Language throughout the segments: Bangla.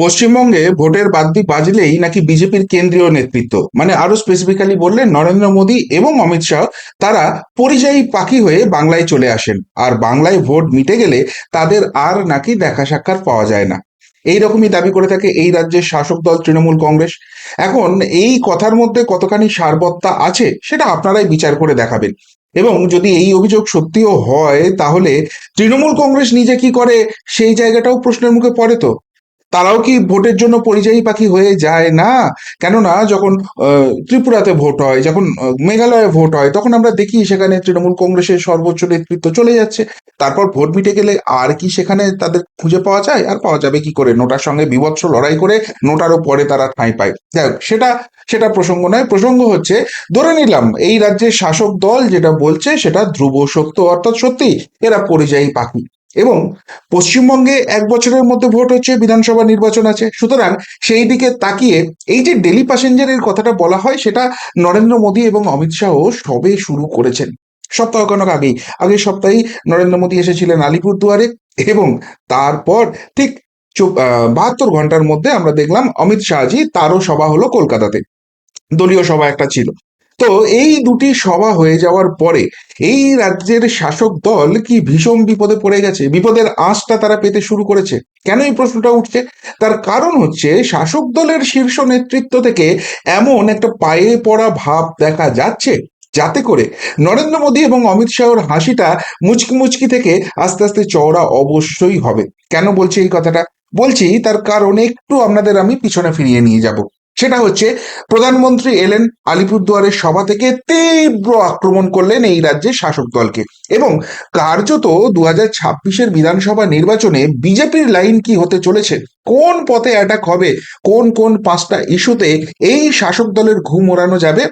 পশ্চিমবঙ্গে ভোটের বাদ্যি বাজলেই নাকি বিজেপির কেন্দ্রীয় নেতৃত্ব? মানে আরও স্পেসিফিক্যালি বললেন নরেন্দ্র মোদী এবং অমিত শাহ, তারা পরিযায়ী পাখি হয়ে বাংলায় চলে আসেন। আর বাংলায় ভোট মিটে গেলে তাদের আর নাকি দেখা সাক্ষাৎ পাওয়া যায় না। এই রকমই দাবি করে থাকে এই রাজ্যের শাসক দল তৃণমূল কংগ্রেস। এখন এই কথার মধ্যে কতখানি সারবত্তা আছে সেটা আপনারাই বিচার করে দেখাবেন। এবং যদি এই অভিযোগ সত্যিও হয়, তাহলে তৃণমূল কংগ্রেস নিজে কি করে সেই জায়গাটাও প্রশ্নের মুখে পড়ে তো? তারাও কি ভোটের জন্য পরিযায়ী পাখি হয়ে যায়? না। কেননা যখন ত্রিপুরাতে ভোট হয়, যখন মেঘালয়ে ভোট হয়, তখন আমরা দেখি সেখানে তৃণমূল কংগ্রেসের সর্বোচ্চ নেতৃত্ব চলে যাচ্ছে। তারপর ভোট মিটে গেলে আর কি সেখানে তাদের খুঁজে পাওয়া যায়? আর পাওয়া যাবে কি করে? নোটার সঙ্গে বিভৎস লড়াই করে নোটারও পরে তারা ঠাঁই পায়। যাই হোক, সেটা সেটা প্রসঙ্গ নয়। প্রসঙ্গ হচ্ছে, ধরে নিলাম এই রাজ্যের শাসক দল যেটা বলছে সেটা ধ্রুব সত্য অর্থাৎ সত্যি এরা পরিযায়ী পাখি। এবং পশ্চিমবঙ্গে এক বছরের মধ্যে ভোট হচ্ছে, বিধানসভা নির্বাচন আছে। সুতরাং সেই দিকে তাকিয়ে এই যে ডেলি প্যাসেঞ্জারের কথাটা বলা হয়, সেটা নরেন্দ্র মোদী এবং অমিত শাহ সবে শুরু করেছেন। সপ্তাহখানেক আগেই। আগের সপ্তাহেই নরেন্দ্র মোদী এসেছিলেন আলিপুরদুয়ারে এবং তারপর ঠিক বাহাত্তর ঘণ্টার মধ্যে আমরা দেখলাম অমিত শাহজি তারও সভা হলো কলকাতাতে। দলীয় সভা একটা ছিল। তো এই দুটি সভা হয়ে যাওয়ার পরে এই রাজ্যের শাসক দল কি ভীষণ বিপদে পড়ে গেছে? বিপদের আঁচটা তারা পেতে শুরু করেছে। কেন এই প্রশ্নটা উঠছে? তার কারণ হচ্ছে শাসক দলের শীর্ষ নেতৃত্ব থেকে এমন একটা পায়ে পড়া ভাব দেখা যাচ্ছে। যাতে করে নরেন্দ্র মোদী এবং অমিত শাহর হাসিটা মুচকি মুচকি থেকে আস্তে আস্তে চওড়া অবশ্যই হবে। কেন বলছি এই কথাটা? বলছি তার কারণ একটু আপনাদের আমি পিছনে ফিরিয়ে নিয়ে যাব। সেটা হচ্ছে প্রধানমন্ত্রী এলেন আলিপুরদুয়ারের সভা থেকে তীব্র আক্রমণ করলেন এই রাজ্যের শাসক দলকে। এবং কার্যত দু হাজার ছাব্বিশের বিধানসভা নির্বাচনে বিজেপির লাইন কি হতে চলেছে? কোন পথে অ্যাটাক হবে? কোন কোন পাঁচটা ইস্যুতে এই শাসক দলের ঘুম ওড়ানো যাবে?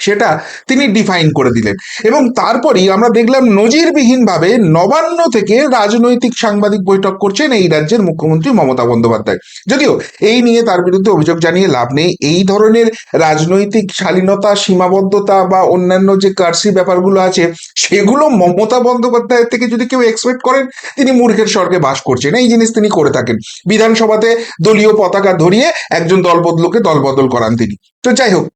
সেটা তিনি ডিফাইন করে দিলেন। এবং তারপরই আমরা দেখলাম নজিরবিহীনভাবে নবান্ন থেকে রাজনৈতিক সাংবাদিক বৈঠক করছেন এই রাজ্যের মুখ্যমন্ত্রী মমতা বন্দ্যোপাধ্যায়। যদিও এই নিয়ে তার বিরুদ্ধে অভিযোগ জানিয়ে লাভ নেই, এই ধরনের রাজনৈতিক শালীনতা, সীমাবদ্ধতা বা অন্যান্য যে কার্সি ব্যাপারগুলো আছে, সেগুলো মমতা বন্দ্যোপাধ্যায়ের থেকে যদি কেউ এক্সপেক্ট করেন, তিনি মূর্খের স্বর্গে বাস করছেন। এই জিনিস তিনি করে থাকেন। বিধানসভাতে দলীয় পতাকা ধরিয়ে একজন দলবদলকে দলবদল করান তিনি। তো যাই হোক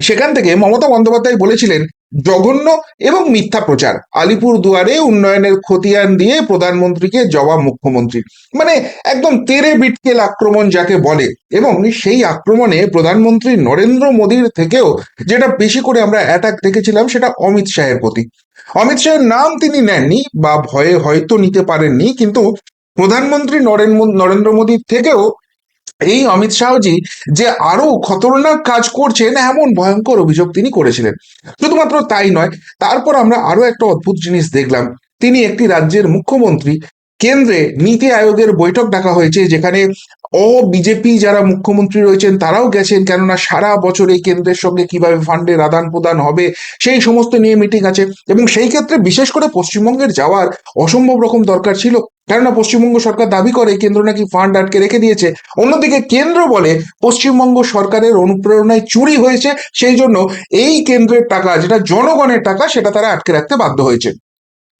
সেখান থেকে মমতা বন্দ্যোপাধ্যায় বলেছিলেন, জঘন্য এবং মিথ্যা প্রচার। আলিপুর দুয়ারে উন্নয়নের খতিয়ান দিয়ে প্রধানমন্ত্রীকে জবাব মুখ্যমন্ত্রী। মানে একদম তেরে বিটকেল আক্রমণ যাকে বলে এবং সেই আক্রমণে প্রধানমন্ত্রী নরেন্দ্র মোদীর থেকেও যেটা বেশি করে আমরা অ্যাটাক দেখেছিলাম সেটা অমিত শাহের প্রতি। অমিত শাহের নাম তিনি নেননি বা ভয়ে হয়তো নিতে পারেননি, কিন্তু প্রধানমন্ত্রী নরেন্দ্র মোদীর থেকেও এই অমিত শাহজি যে আরও খতরনাক কাজ করছেন, এমন ভয়ঙ্কর অভিযোগ তিনি করেছিলেন। শুধুমাত্র তাই নয়, তারপর আমরা আরও একটা অদ্ভুত জিনিস দেখলাম। তিনি একটি রাজ্যের মুখ্যমন্ত্রী কেন্দ্রে নীতি আয়োগের বৈঠক ডাকা হয়েছে, যেখানে অ বিজেপি যারা মুখ্যমন্ত্রী রয়েছেন তারাও গেছেন, কেননা সারা বছর কেন্দ্রের সঙ্গে কীভাবে ফান্ডের আদান প্রদান হবে, সেই সমস্ত নিয়ে মিটিং আছে। এবং সেই ক্ষেত্রে বিশেষ করে পশ্চিমবঙ্গের যাওয়ার অসম্ভব রকম দরকার ছিল, কেননা পশ্চিমবঙ্গ সরকার দাবি করে কেন্দ্র নাকি ফান্ড আটকে রেখে দিয়েছে। অন্যদিকে কেন্দ্র বলে পশ্চিমবঙ্গ সরকারের অনুপ্রেরণায় চুরি হয়েছে, সেই জন্য এই কেন্দ্রের টাকা, যেটা জনগণের টাকা, সেটা তারা আটকে রাখতে বাধ্য হয়েছে।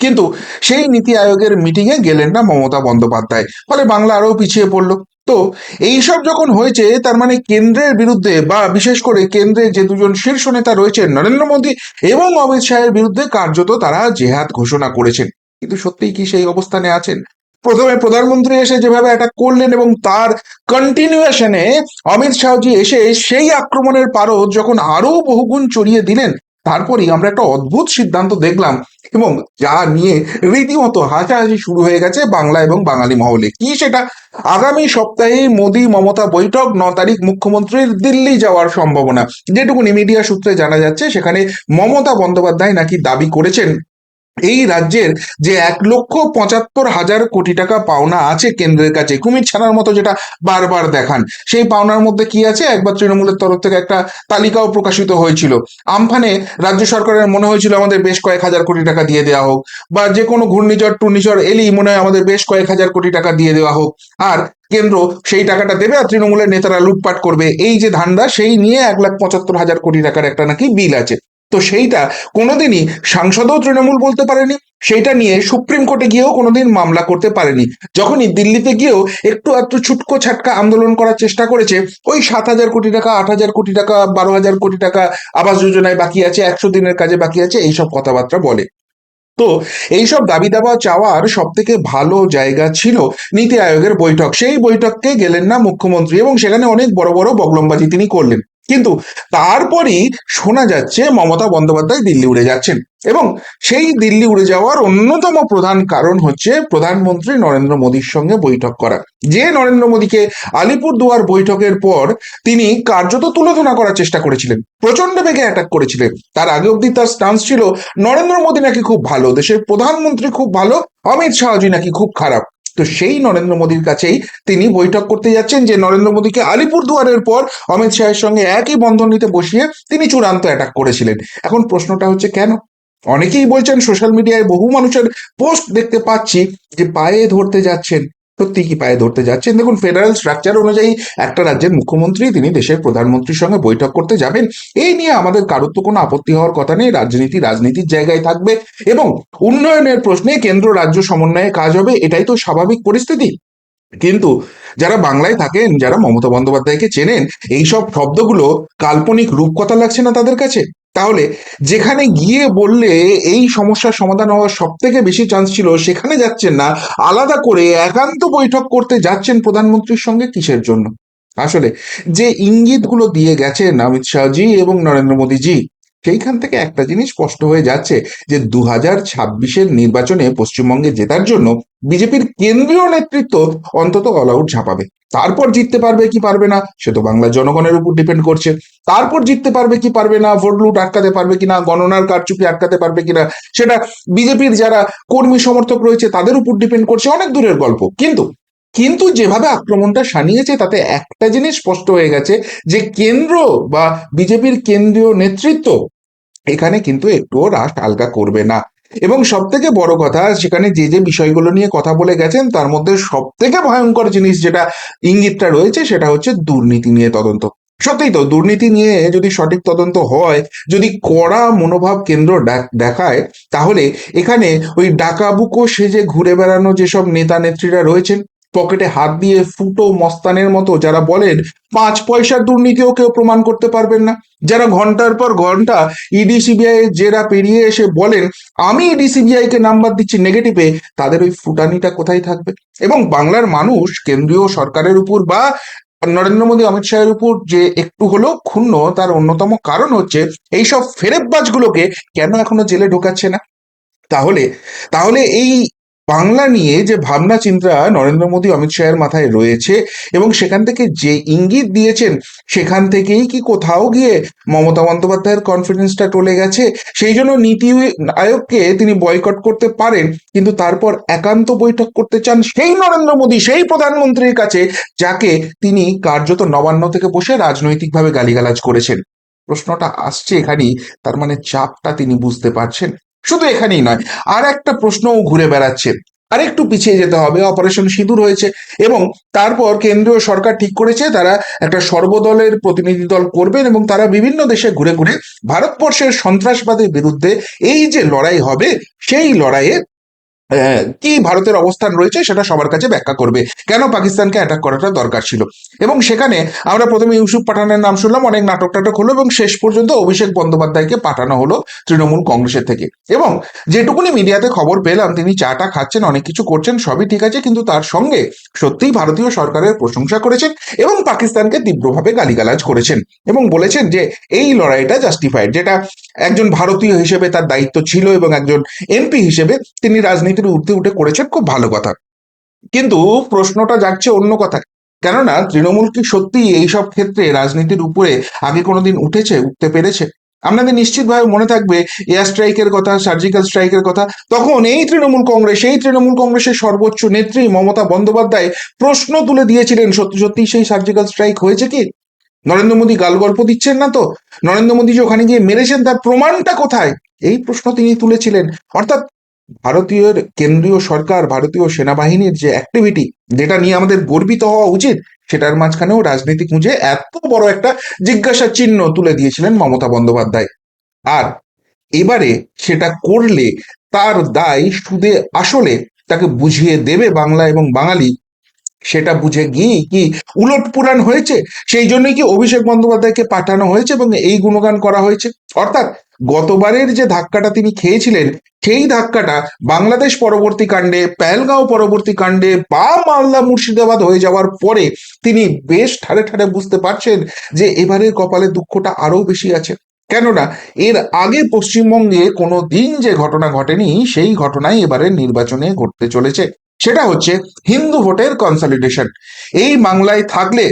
কিন্তু সেই নীতি আয়োগের মিটিং এ গেলেন না মমতা বন্দ্যোপাধ্যায়। ফলে বাংলা আরও পিছিয়ে পড়ল। তো এইসব যখন হয়েছে, তার মানে কেন্দ্রের বিরুদ্ধে বা বিশেষ করে কেন্দ্রের যে দুজন শীর্ষ নেতা রয়েছেন, নরেন্দ্র মোদী এবং অমিত শাহের বিরুদ্ধে কার্যত তারা জেহাদ ঘোষণা করেছেন। কিন্তু সত্যিই কি সেই অবস্থানে আছেন? প্রথমে প্রধানমন্ত্রী এসে যেভাবে অ্যাটাক করলেন এবং তার কন্টিনিউশনে অমিত শাহজি এসে সেই আক্রমণের পারদ যখন আরও বহুগুণ চড়িয়ে দিলেন তারপরেই আমরা একটা অদ্ভুত সিদ্ধান্ত দেখলাম এবং যা নিয়ে রীতিমতো হাসাহাসি শুরু হয়ে গেছে বাংলা এবং বাঙালি মহলে। কি সেটা? আগামী সপ্তাহে মোদি মমতা বৈঠক, ন তারিখ মুখ্যমন্ত্রীর দিল্লি যাওয়ার সম্ভাবনা। যেটুকুনি মিডিয়া সূত্রে জানা যাচ্ছে, সেখানে মমতা বন্দ্যোপাধ্যায় নাকি দাবি করেছেন এই রাজ্যের যে এক লক্ষ পঁচাত্তর হাজার কোটি টাকা পাওনা আছে কেন্দ্রের কাছে, কুমির ছানার মতো যেটা বারবার দেখান, সেই পাওনার মধ্যে কি আছে? একবার তৃণমূলের তরফ থেকে একটা তালিকাও প্রকাশিত হয়েছিল। আমফানে রাজ্য সরকারের মনে হয়েছিল আমাদের বেশ কয়েক হাজার কোটি টাকা দিয়ে দেওয়া হোক, বা যে কোনো ঘূর্ণিঝড় টুর্ণিঝড় এলেই মনে হয় আমাদের বেশ কয়েক হাজার কোটি টাকা দিয়ে দেওয়া হোক। আর কেন্দ্র সেই টাকাটা দেবে আর তৃণমূলের নেতারা লুটপাট করবে। এই যে ধান্দা, সেই নিয়ে এক লাখ পঁচাত্তর হাজার কোটি টাকার একটা নাকি বিল আছে। তো সেইটা কোনোদিনই সাংসদও তৃণমূল বলতে পারেনি, সেইটা নিয়ে সুপ্রিম কোর্টে গিয়েও কোনোদিন মামলা করতে পারেনি। যখনই দিল্লিতে গিয়েও একটু একটু ছুটকো ছাটকা আন্দোলন করার চেষ্টা করেছে, ওই সাত হাজার কোটি টাকা, আট হাজার কোটি টাকা, বারো হাজার কোটি টাকা আবাস যোজনায় বাকি আছে, একশো দিনের কাজে বাকি আছে, এইসব কথাবার্তা বলে। তো এইসব দাবি দাবা চাওয়ার সব থেকে ভালো জায়গা ছিল নীতি আয়োগের বৈঠক। সেই বৈঠককে গেলেন না মুখ্যমন্ত্রী এবং সেখানে অনেক বড় বড় বগলমবাজি তিনি করলেন। কিন্তু তারপরই শোনা যাচ্ছে মমতা বন্দ্যোপাধ্যায় দিল্লি উড়ে যাচ্ছেন। এবং সেই দিল্লি উড়ে যাওয়ার অন্যতম প্রধান কারণ হচ্ছে প্রধানমন্ত্রী নরেন্দ্র মোদীর সঙ্গে বৈঠক করা। যে নরেন্দ্র মোদীকে আলিপুর দুয়ার বৈঠকের পর তিনি কার্যত তুলোধনা করার চেষ্টা করেছিলেন প্রচণ্ড বেগে অ্যাটাক করেছিলেন। তার আগে অব্দি তার স্টান্স ছিল, নরেন্দ্র মোদী নাকি খুব ভালো, দেশের প্রধানমন্ত্রী খুব ভালো, অমিত শাহজি নাকি খুব খারাপ। তো সেই নরেন্দ্র মোদীর কাছেই তিনি বৈঠক করতে যাচ্ছেন যে নরেন্দ্র মোদীকে আলিপুর দুয়ারের পর অমিত শাহের সঙ্গে একই বন্ধন নিতে বসিয়ে তিনি চূড়ান্ত অ্যাটাক করেছিলেন। এখন প্রশ্নটা হচ্ছে কেন? অনেকেই বলছেন সোশ্যাল মিডিয়ায় বহু মানুষের পোস্ট দেখতে পাচ্ছি যে পায়ে ধরতে যাচ্ছেন। সত্যি কি পায়ে ধরতে যাচ্ছেন? দেখুন ফেডারেল স্ট্রাকচার অনুযায়ী একটা রাজ্যের মুখ্যমন্ত্রী তিনি দেশের প্রধানমন্ত্রীর সঙ্গে বৈঠক করতে যাবেন। এই নিয়ে আমাদের কারোর তো কোনো আপত্তি হওয়ার কথা নেই। রাজনীতি রাজনীতির জায়গায় থাকবে এবং উন্নয়নের প্রশ্নে কেন্দ্র রাজ্য সমন্বয়ে কাজ হবে, এটাই তো স্বাভাবিক পরিস্থিতি। কিন্তু যারা বাংলায় থাকেন, যারা মমতা বন্দ্যোপাধ্যায়কে চেনেন, এইসব শব্দগুলো কাল্পনিক রূপকথা লাগছে না তাদের কাছে। তাহলে যেখানে গিয়ে বললে এই সমস্যার সমাধান হওয়ার সব থেকে বেশি চান্স ছিল, সেখানে যাচ্ছেন না, আলাদা করে একান্ত বৈঠক করতে যাচ্ছেন প্রধানমন্ত্রীর সঙ্গে কিসের জন্য? আসলে যে ইঙ্গিতগুলো দিয়ে গেছেন অমিত শাহজি এবং নরেন্দ্র মোদীজি সেইখান থেকে একটা জিনিস স্পষ্ট হয়ে যাচ্ছে যে দু হাজার ছাব্বিশের নির্বাচনে পশ্চিমবঙ্গে জেতার জন্য বিজেপির কেন্দ্রীয় নেতৃত্ব অন্তত অল আউট ঝাঁপাবে। তারপর জিততে পারবে কি পারবে না, সে তো বাংলার জনগণের উপর ডিপেন্ড করছে। তারপর জিততে পারবে কি পারবে না ভোট লুট আটকাতে পারবে কিনা, গণনার কারচুপি আটকাতে পারবে কিনা, সেটা বিজেপির যারা কর্মী সমর্থক রয়েছে, তাদের উপর ডিপেন্ড করছে অনেক দূরের গল্প। কিন্তু কিন্তু যেভাবে আক্রমণটা সানিয়েছে তাতে একটা জিনিস স্পষ্ট হয়ে গেছে, যে কেন্দ্র বা বিজেপির কেন্দ্রীয় নেতৃত্ব এখানে কিন্তু একটুও রাশ আলগা করবে না। এবং সব থেকে বড় কথা, সেখানে যে যে বিষয়গুলো নিয়ে কথা বলে গেছেন, তার মধ্যে সব থেকে ভয়ঙ্কর জিনিস যেটা ইঙ্গিতটা রয়েছে, সেটা হচ্ছে দুর্নীতি নিয়ে তদন্ত। সত্যিই তো, দুর্নীতি নিয়ে যদি সঠিক তদন্ত হয়, যদি কড়া মনোভাব কেন্দ্র দেখায়, তাহলে এখানে ওই ডাকাবুকো সেজে ঘুরে বেড়ানো যেসব নেতা নেত্রীরা রয়েছেন পকেটে হাত দিয়ে ফুটো মস্তানের মতো যারা বলেন, পাঁচ পয়সার দুর্নীতিও কেউ প্রমাণ করতে পারবেন না। যারা ঘণ্টার পর ঘণ্টা ইডি সিবিআই জেরা পেরিয়ে এসে বলেন, আমি ইডি সিবিআই কে নাম্বার দিচ্ছি নেগেটিভে তাদের ওই ফুটানিটা কোথায় থাকবে? এবং বাংলার মানুষ, কেন্দ্রীয় সরকারের উপর বা নরেন্দ্র মোদী, অমিত শাহের উপর যে একটু হলেও ক্ষুণ্ণ, তার অন্যতম কারণ হচ্ছে এইসব ফেরেববাজগুলোকে কেন এখনও জেলে ঢোকাচ্ছে না? তাহলে তাহলে এই বাংলা নিয়ে যে ভাবনা চিন্তা নরেন্দ্র মোদী, অমিত শাহের মাথায় রয়েছে এবং সেখান থেকে যে ইঙ্গিত দিয়েছেন, সেখান থেকেই কি কোথাও গিয়ে মমতা বন্দ্যোপাধ্যায়ের কনফিডেন্সটা টলে গেছে? সেই জন্য নীতি আয়োগকে তিনি বয়কট করতে পারেন, কিন্তু তারপর একান্ত বৈঠক করতে চান সেই নরেন্দ্র মোদী, সেই প্রধানমন্ত্রীর কাছে, যাকে তিনি কার্যত নবান্ন থেকে বসে রাজনৈতিকভাবে গালিগালাজ করেছেন। প্রশ্নটা আসছে এখানেই, তার মানে চাপটা তিনি বুঝতে পারছেন? শুধু এখানেই নয় আর একটা প্রশ্নও ঘুরে বেড়াচ্ছে। আর একটু পিছিয়ে যেতে হবে অপারেশন সিঁদুর হয়েছে এবং তারপর কেন্দ্রীয় সরকার ঠিক করেছে, তারা একটা সর্বদলের প্রতিনিধি দল করবেন এবং তারা বিভিন্ন দেশে ঘুরে ঘুরে ভারতবর্ষের সন্ত্রাসবাদের বিরুদ্ধে এই যে লড়াই হবে, সেই লড়াইয়ে কি ভারতের অবস্থান রয়েছে সেটা সবার কাছে ব্যাখ্যা করবে। কেন পাকিস্তানকে অ্যাটাক করাটা দরকার ছিল? এবং সেখানে আমরা প্রথমে ইউসুফ পাঠানের নাম শুনলাম, অনেক নাটক টাটক হলো এবং শেষ পর্যন্ত অভিষেক বন্দ্যোপাধ্যায়কে পাঠানো হলো তৃণমূল কংগ্রেসের থেকে। এবং যেটুকুনি মিডিয়াতে খবর পেলাম, তিনি চাটা খাচ্ছেন, অনেক কিছু করছেন, সবই ঠিক আছে, কিন্তু তার সঙ্গে সত্যিই ভারতীয় সরকারের প্রশংসা করেছেন এবং পাকিস্তানকে তীব্রভাবে গালিগালাজ করেছেন এবং বলেছেন যে এই লড়াইটা জাস্টিফাইড যেটা একজন ভারতীয় হিসেবে তার দায়িত্ব ছিল এবং একজন এমপি হিসেবে তিনি রাজনীতির ঊর্ধ্বে উঠে করেছেন খুব ভালো কথা। কিন্তু প্রশ্নটা যাচ্ছে অন্য কথায়। কেননা তৃণমূল কি সত্যি এইসব ক্ষেত্রে রাজনীতির উপরে আগে কোনোদিন উঠেছে, উঠতে পেরেছে? আপনাদের নিশ্চিতভাবে মনে থাকবে, এয়ার স্ট্রাইকের কথা, সার্জিক্যাল স্ট্রাইকের কথা, তখন এই তৃণমূল কংগ্রেস, এই তৃণমূল কংগ্রেসের সর্বোচ্চ নেত্রী মমতা বন্দ্যোপাধ্যায় প্রশ্ন তুলে দিয়েছিলেন, সত্যি সত্যি সেই সার্জিক্যাল স্ট্রাইক হয়েছে কি? নরেন্দ্র মোদী গাল গল্প দিচ্ছেন না তো? নরেন্দ্র মোদী যে ওখানে গিয়ে মেরেছেন, তার প্রমাণটা কোথায়? এই প্রশ্ন তিনি তুলেছিলেন। অর্থাৎ ভারতীয় কেন্দ্রীয় সরকার, ভারতীয় সেনাবাহিনীর যে অ্যাক্টিভিটি যেটা নিয়ে আমাদের গর্বিত হওয়া উচিত, সেটার মাঝখানেও রাজনীতি খুঁজে এত বড় একটা জিজ্ঞাসা চিহ্ন তুলে দিয়েছিলেন মমতা বন্দ্যোপাধ্যায়। আর এবারে সেটা করলে তার দায় সুদে আসলে তাকে বুঝিয়ে দেবে বাংলা এবং বাঙালি সেটা বুঝে গিয়ে কি উলট পুরাণ হয়েছে? সেই জন্যই কি অভিষেক বন্দ্যোপাধ্যায়কে পাঠানো হয়েছে এবং এই গুণগান করা হয়েছে? অর্থাৎ গতবারের যে ধাক্কাটা তিনি খেয়েছিলেন, সেই ধাক্কাটা বাংলাদেশ পরবর্তী কাণ্ডে, পেহেলগাঁও পরবর্তী কাণ্ডে বা মালদা মুর্শিদাবাদ হয়ে যাওয়ার পরে তিনি বেশ ঠারে ঠাড়ে বুঝতে পারছেন যে এবারের কপালে দুঃখটা আরও বেশি আছে। কেননা এর আগে পশ্চিমবঙ্গে কোনো দিন যে ঘটনা ঘটেনি, সেই ঘটনাই এবারের নির্বাচনে ঘটতে চলেছে। সেটা হচ্ছে হিন্দু ভোটের কনসলিডেশন এই বাংলায় থাকলে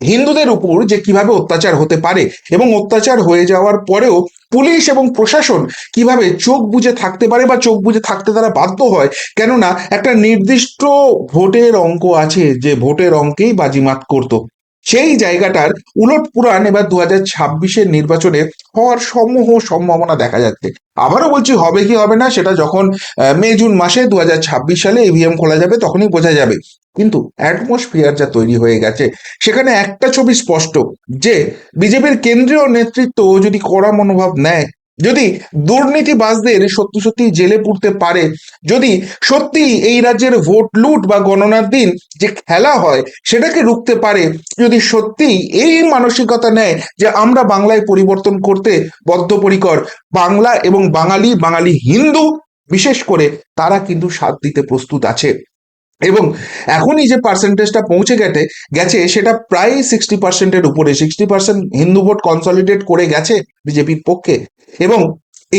হিন্দুদের উপর যে কীভাবে অত্যাচার হতে পারে এবং অত্যাচার হয়ে যাওয়ার পরেও পুলিশ এবং প্রশাসন কীভাবে চোখ বুঝে থাকতে পারে বা চোখ বুঝে থাকতে তারা বাধ্য হয়, কেননা একটা নির্দিষ্ট ভোটের অঙ্ক আছে যে ভোটের অঙ্কেই বাজিমাত করতো। সেই জায়গাটার উলট পুরাণ এবার দু হাজার ছাব্বিশের নির্বাচনে হওয়ার সমূহ সম্ভাবনা দেখা যাচ্ছে। আবারও বলছি, হবে কি হবে না, সেটা যখন মে, জুন মাসে দু হাজার ছাব্বিশ সালে ইভিএম খোলা যাবে, তখনই বোঝা যাবে। কিন্তু অ্যাটমসফিয়ার যা তৈরি হয়ে গেছে, সেখানে একটা ছবি স্পষ্ট, যে বিজেপির কেন্দ্রীয় নেতৃত্ব যদি কড়া মনোভাব নেয় যদি দুর্নীতিবাজদের সত্যি সত্যি জেলে পুড়তে পারে, যদি সত্যি এই রাজ্যের ভোট লুট বা গণনার দিন যে খেলা হয় সেটাকে রুখতে পারে, যদি সত্যি এই মানসিকতা নেয় যে আমরা বাংলায় পরিবর্তন করতে বদ্ধপরিকর, বাংলা এবং বাঙালি বাঙালি হিন্দু বিশেষ করে, তারা কিন্তু সাথ দিতে প্রস্তুত আছে। এবং এখনই যে পার্সেন্টেজটা পৌঁছে গেছে গেছে, সেটা প্রায় সিক্সটি পার্সেন্টের উপরে sixty percent Hindu vote consolidate করে গেছে, বিজেপির পক্ষে। এবং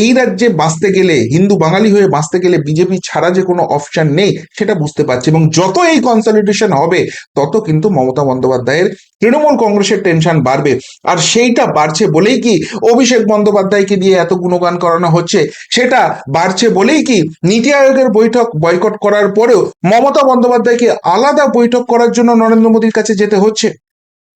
এই রাজ্যে বাঁচতে গেলে, হিন্দু বাঙালি হয়ে বাঁচতে গেলে বিজেপি ছাড়া যে কোনো অপশন নেই, সেটা বুঝতে পারছে এবং যত এই কনসলিডেশন হবে, তত কিন্তু মমতা বন্দ্যোপাধ্যায়ের তৃণমূল কংগ্রেসের টেনশন বাড়বে। আর সেইটা বাড়ছে বলেই কি অভিষেক বন্দ্যোপাধ্যায়কে দিয়ে এত গুণগান করানো হচ্ছে, সেটা বাড়ছে বলেই কি নীতি আয়োগের বৈঠক বয়কট করার পরেও মমতা বন্দ্যোপাধ্যায়কে আলাদা বৈঠক করার জন্য নরেন্দ্র মোদীর কাছে যেতে হচ্ছে।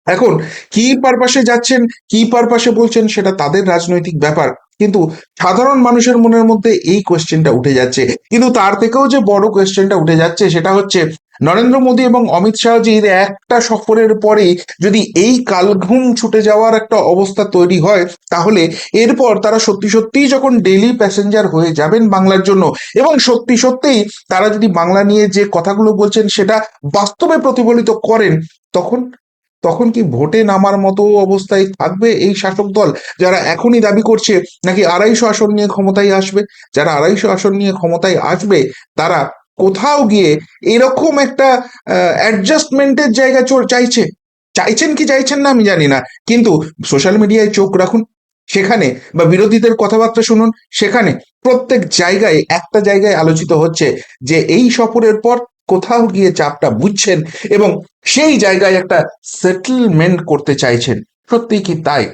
এখন কি পারপাসে যাচ্ছেন, কি পারপাসে বলছেন, সেটা তাদের রাজনৈতিক ব্যাপার। কিন্তু সাধারণ মানুষের মনের মধ্যে এই কোয়েশ্চেনটা উঠে যাচ্ছে। কিন্তু তার থেকেও যে বড় কোয়েশ্চেনটা উঠে যাচ্ছে সেটা হচ্ছে, নরেন্দ্র মোদী এবং অমিত শাহজির একটা সফরের পরেই যদি এই কালঘুম ছুটে যাওয়ার একটা অবস্থা তৈরি হয়, তাহলে এরপর তারা সত্যি সত্যিই যখন ডেলি প্যাসেঞ্জার হয়ে যাবেন বাংলার জন্য এবং সত্যি সত্যিই তারা যদি বাংলা নিয়ে যে কথাগুলো বলছেন সেটা বাস্তবে প্রতিফলিত করেন, তখন তখন কি ভোটে নামার মতো অবস্থায় থাকবে এই শাসক দল? যারা এখনই দাবি করছে নাকি আড়াইশো আসন নিয়ে ক্ষমতায় আসবে? যারা আড়াইশো আসন নিয়ে ক্ষমতায় আসবে, তারা কোথাও গিয়ে এরকম একটা অ্যাডজাস্টমেন্টের জায়গা চো- চাইছে। চাইছেন কি চাইছেন না আমি জানি না। কিন্তু সোশ্যাল মিডিয়ায় চোখ রাখুন। সেখানে বা বিরোধীদের কথাবার্তা শুনুন। সেখানে প্রত্যেক জায়গায়, একটা জায়গায় আলোচিত হচ্ছে যে এই সফরের পর কোথাও গিয়ে চাপটা বুঝছেন এবং সেই জায়গায় একটা সেটেলমেন্ট করতে চাইছেন। সত্যি কি তাই?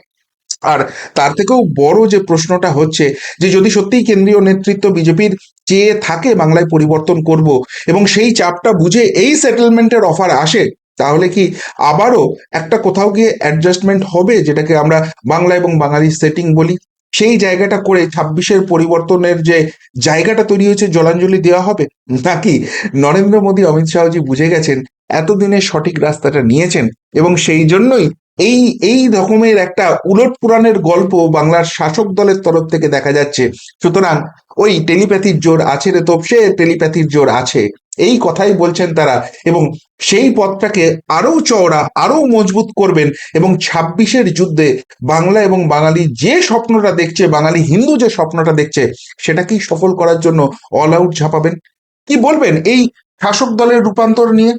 আর তার থেকেও বড় যে প্রশ্নটা হচ্ছে যে যদি সত্যিই কেন্দ্রীয় নেতৃত্ব বিজেপির চেয়ে থাকে বাংলায় পরিবর্তন করব এবং সেই চাপটা বুঝে এই সেটেলমেন্টের অফার আসে, তাহলে কি আবারও একটা কোথাও গিয়ে অ্যাডজাস্টমেন্ট হবে যেটাকে আমরা বাংলা এবং বাঙালি সেটিং বলি? সেই জায়গাটা করে ছাব্বিশের পরিবর্তনের যে জায়গাটা তৈরি হয়েছে জলাঞ্জলি দেওয়া হবে, নাকি নরেন্দ্র মোদী, অমিত শাহজি বুঝে গেছেন এতদিনের সঠিক রাস্তাটা নিয়েছেন এবং সেই জন্যই এই এই রকমের একটা উলট পুরাণের গল্প বাংলার শাসক দলের তরফ থেকে দেখা যাচ্ছে। সুতরাং ওই টেলিপ্যাথির জোর আছে রে তোপসে, টেলিপ্যাথির জোর আছে। এই কথাই বলছেন তারা এবং সেই পথটাকে আরও চওড়া, আরও মজবুত করবেন এবং ছাব্বিশের যুদ্ধে বাংলা এবং বাঙালি যে স্বপ্নটা দেখছে, বাঙালি হিন্দু যে স্বপ্নটা দেখছে সেটাকেই সফল করার জন্য অল আউট ঝাঁপাবেন? কি বলবেন এই শাসক দলের রূপান্তর নিয়ে?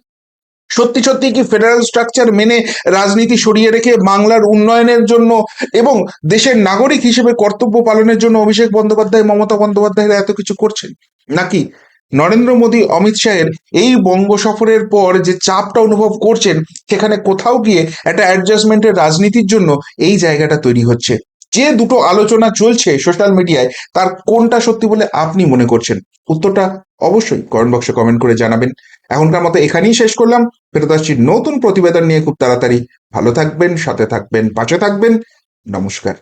সত্যি সত্যি কি ফেডারেল স্ট্রাকচার মেনে রাজনীতি সরিয়ে রেখে বাংলার উন্নয়নের জন্য এবং দেশের নাগরিক হিসেবে কর্তব্য পালনের জন্য অভিষেক বন্দ্যোপাধ্যায়, মমতা বন্দ্যোপাধ্যায়রা এত কিছু করছেন? নাকি নরেন্দ্র মোদী অমিত শাহের এই বঙ্গ সফরের পর যে চাপটা অনুভব করছেন, সেখানে কোথাও গিয়ে একটা অ্যাডজাস্টমেন্টের রাজনীতির জন্য এই জায়গাটা তৈরি হচ্ছে। যে দুটো আলোচনা চলছে সোশ্যাল মিডিয়ায় তার কোনটা সত্যি বলে আপনি মনে করছেন? উত্তরটা অবশ্যই কমেন্ট বক্সে কমেন্ট করে জানাবেন। এখনকার মতো এখানেই শেষ করলাম। ফেরত আসছি নতুন প্রতিবেদন নিয়ে খুব তাড়াতাড়ি। ভালো থাকবেন, সাথে থাকবেন, পাশে থাকবেন। নমস্কার।